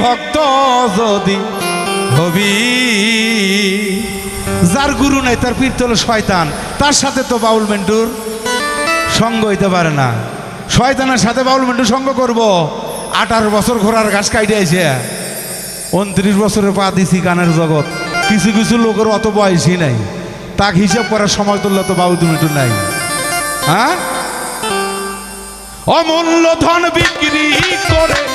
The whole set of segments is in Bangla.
ভক্ত যদি হবি, যার গুরু নাই, তার পীর হলো শয়তান। তার সাথে তো বাউল মেন্টুর সঙ্গ হইতে পারে না। শয়তানের সাথে বাউল মেন্টু সঙ্গ করব। আঠারো বছর ঘোড়ার ঘাস কাইটে আইছে। উনত্রিশ বছরের পা দিছি গানের জগৎ। কিছু কিছু লোকের অত বয়সই নাই। তাকে হিসাব করার সময় তুললে তো বাউল মেন্টু নাই। হ্যাঁ? অমূল্য ধন বিক্রি করে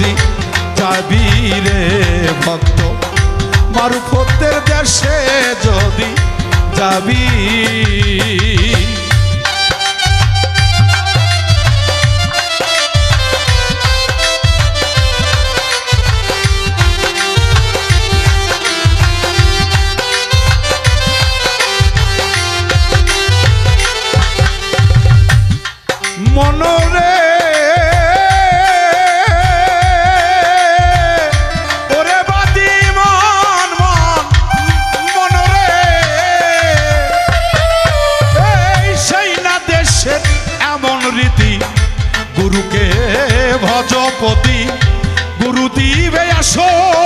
যদি যাবি রে ভক্ত মারুফতের দেশে যদি যাবি দিবে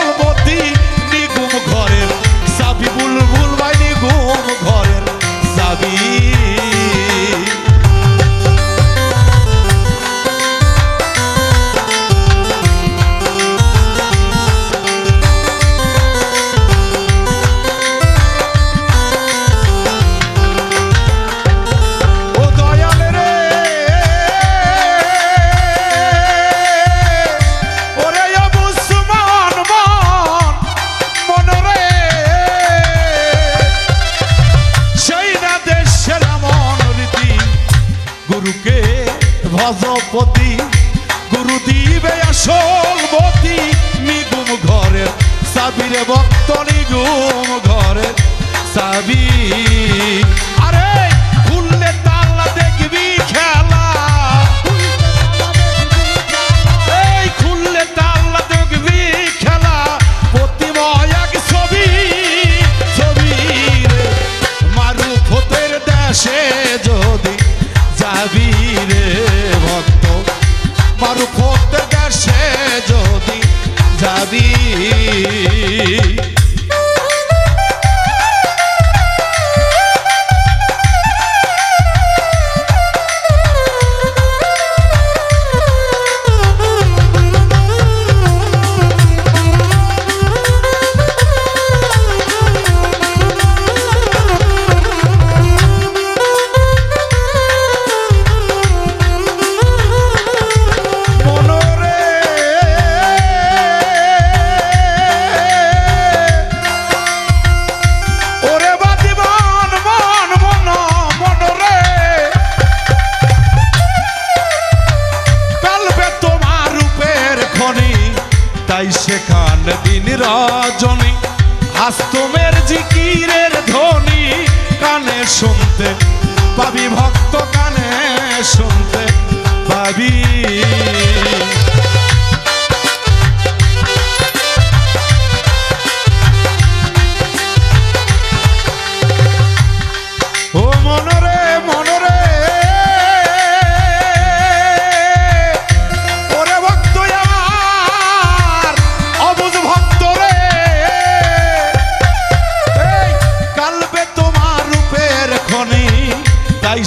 গুরু দিবে আসল বতি নিগুম ঘরের, সাবিরে ভক্ত নিগুম ঘরের সাবি। আরে, খুললে তাল্লা দেখবি খেলা। মারু ফতের দেশে যদি যাবি রজনী হাস্তমের জিকিরের ধ্বনি কানে শুনতে পাবি ভক্ত কানে শুনতে পাবি।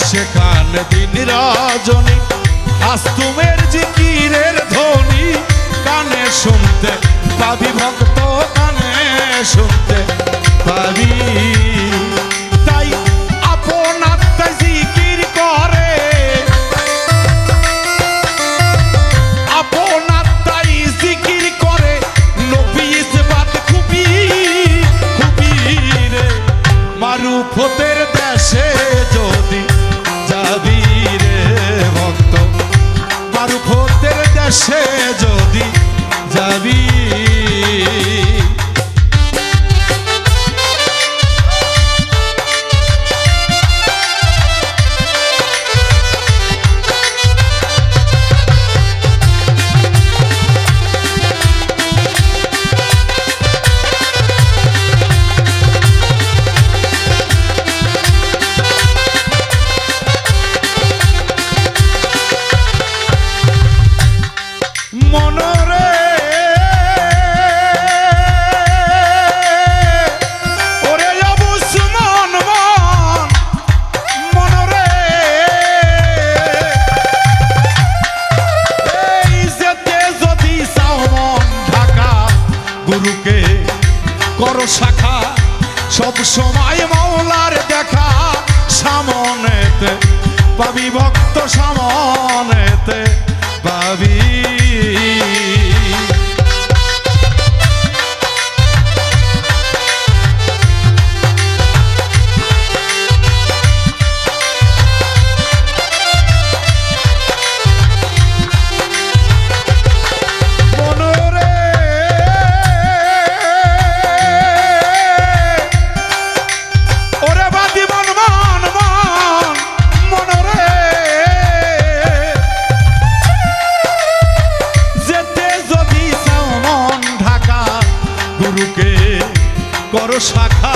সেখানে দিন রজনী আস্তুমের জিকিরের ধ্বনি কানে শুনতে পাবি ভক্ত কানে শুনতে পাবি গুরুকে কর শাখা। সব সময় মৌলার দেখা সামনেতে পাবি ভক্ত সামনেতে পাবি শাখা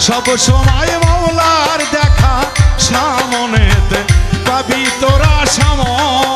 সব সময় মৌলার দেখা সামনেতে পাবি তোরা সামনেতে